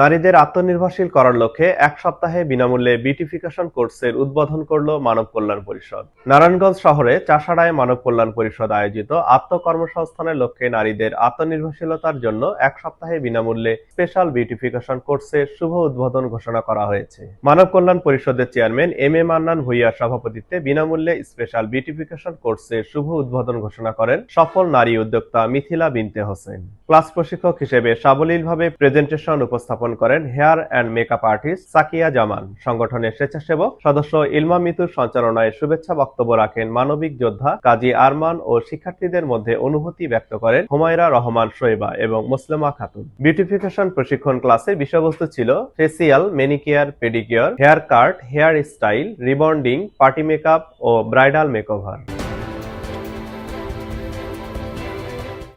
নারীদের আত্মনির্ভরশীল করার লক্ষ্যে এক সপ্তাহে বিনামূল্যে বিউটিফিকেশন কোর্সের উদ্বোধন করল মানব কল্যাণ পরিষদ। নারায়ণগঞ্জ শহরে চাষাড়ায় মানব কল্যাণ পরিষদ আয়োজিত আত্মকর্মসংস্থানের লক্ষ্যে নারীদের আত্মনির্ভরশীলতার জন্য এক সপ্তাহে বিনামূল্যে স্পেশাল বিউটিফিকেশন কোর্সের শুভ উদ্বোধন ঘোষণা করা হয়েছে। মানব কল্যাণ পরিষদের চেয়ারম্যান এম এ মান্নান ভুইয়ার সভাপতিত্বে বিনামূল্যে স্পেশাল বিউটিফিকেশন কোর্সের শুভ উদ্বোধন ঘোষণা করেন সফল নারী উদ্যোক্তা মিথিলা বিনতে হোসেন। ক্লাস প্রশিক্ষক হিসেবে সাবলীলভাবে প্রেজেন্টেশন উপস্থাপন করেন hair and makeup artist Sakia Zaman. সংগঠনের স্বেচ্ছাসেবক সদস্য ইলমা মিতুর সঞ্চালনায় শুভেচ্ছা বক্তব্য রাখেন মানবিক যোদ্ধা কাজী আরমান ও শিক্ষার্থীদের মধ্যে অনুভূতি ব্যক্ত করেন হুমায়রা রহমান শোয়েবা এবং মুসলিমা খাতুন। বিউটিফিকেশন প্রশিক্ষণ ক্লাসের বিষয়বস্তু ছিল facial manicure pedicure haircut, hairstyle, rebonding, party makeup ও ব্রাইডাল মেকওভার।